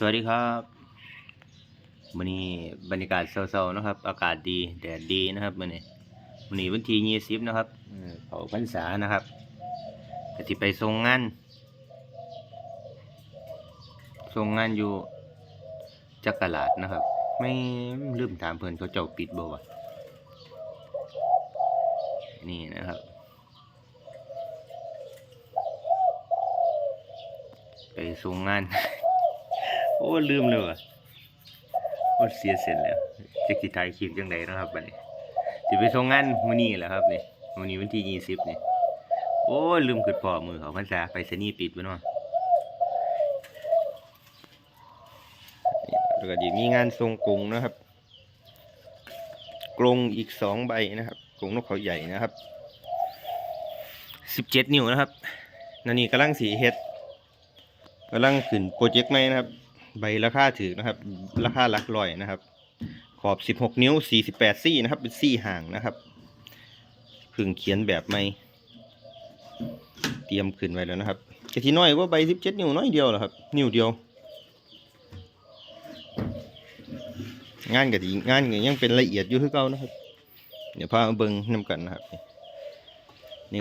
สวัสดีครับวันนี้บรรยากาศเศร้าๆนะครับ อากาศดีแดดดีนะครับวันนี้วันนี้วันที่ยี่สิบนะครับเผาพรรษานะครับแต่ที่ไปส่งงานส่งงานอยู่จักรลาดนะครับ ไม่ลืมถามเพื่อนเขาเจ้าปิดบ่วะนี่นะครับไปส่งงาน โอ้ลืมเลยว่ะโอ้เสียเสร็จแล้วจะกิถ่ายคลิปยังไงนะครับบัดนี้จะไปส่งงานมื้อนี้แหละครับนี่มื้อนี้วันที่ยี่สิบนี่โอ้ลืมขึ้นพอมือเขาพรรษาไปสนีปิดไปเนาะแล้วก็จะมีงานทรงกรงนะครับ กรงอีกสองใบนะครับกรงนกเขาใหญ่นะครับสิบเจ็ดนิ้วนะครับนันนี่กำลังสีเฮ็ดกำลังขึ้นโปรเจกต์ใหม่นะครับ ใบราคาถือนะครับ ราคาหลักร้อยนะครับ ขอบ 16 นิ้ว 48 ซี่นะครับ เป็นซี่ห่างนะครับพึ่งเขียนแบบใหม่เตรียมขึ้นไว้แล้วนะครับกะทิน้อยว่าใบ 17 นิ้วน้อยเดียวเหรอครับ นิ้วเดียว งานกะทิงานยังเป็นละเอียดอยู่คือเก่านะครับ เดี๋ยวพามาเบิ่งนำกันนะครับนี่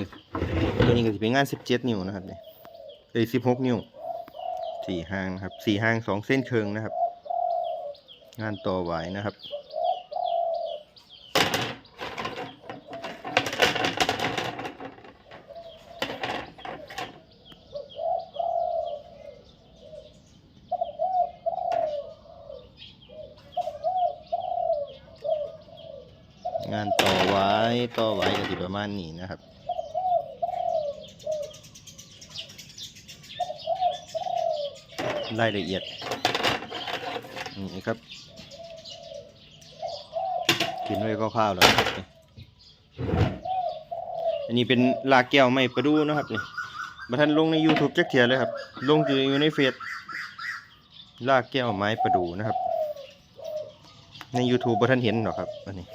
ตัวนี้ก็จะเป็นงาน 17 นิ้วนะครับนี่เอ้ย16 นิ้ว สี่ห้างนะครับสี่ห้างสองเส้นเคิงนะครับ งานต่อไหวนะครับงานต่อไว้ต่อไว้ก็จะประมาณนี้นะครับ รายละเอียดนี่ครับ กินไว้คร่าวแล้วครับอันนี้เป็นลากแก้วไม้ประดูนะครับนี่มาทันลงใน YouTube จักเทียเลยครับ ลงอยู่ในเฟซลากแก้วไม้ประดูนะครับ ใน YouTube บ่ท่านเห็นหรอครับอันนี้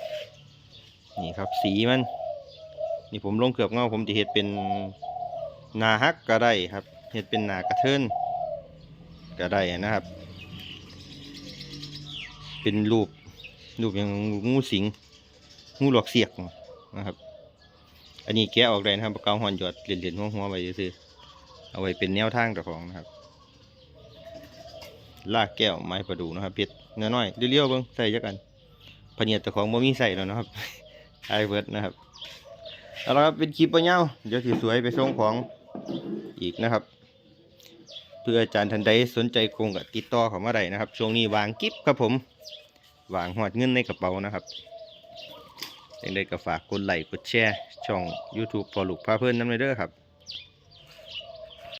นี่ครับสีมัน นี่ผมลงเกือบเงาผมจะเห็ดเป็นนาฮักก็ได้ครับ เห็ดเป็นนากระเทิน ก็ได้นะครับ เป็นรูปรูปอย่างงูสิงงูหลอกเสียกนะครับ อันนี้แกะออกได้นะครับปากาหอนหยอดเหรียญๆหัวหัวๆไว้ซื้อเอาไว้เป็นแนวทางเจ้าของนะครับ ลากแก้วไม้ประดูนะครับเพชรเนื้อน้อยเรียวๆเบิ้งใส่จักกันพเนียดเจ้าของบ่มีใส่แล้วนะครับไอเวิร์ดนะครับเอาละครับเป็นคลิปปะเน่าเดี๋ยวสิสวยไปส่งของอีกนะครับ เพื่ออาจารย์ทันใดสนใจโครงกับติดต่อเขามาได้นะครับ ช่วงนี้วางกิฟครับผมวางหอดเงินในกระเป๋านะครับยังได้ก็ฝากกดไลค์กดแชร์ช่อง YouTube พอลูกพาเพื่อนน้ำเลยเด้อครับ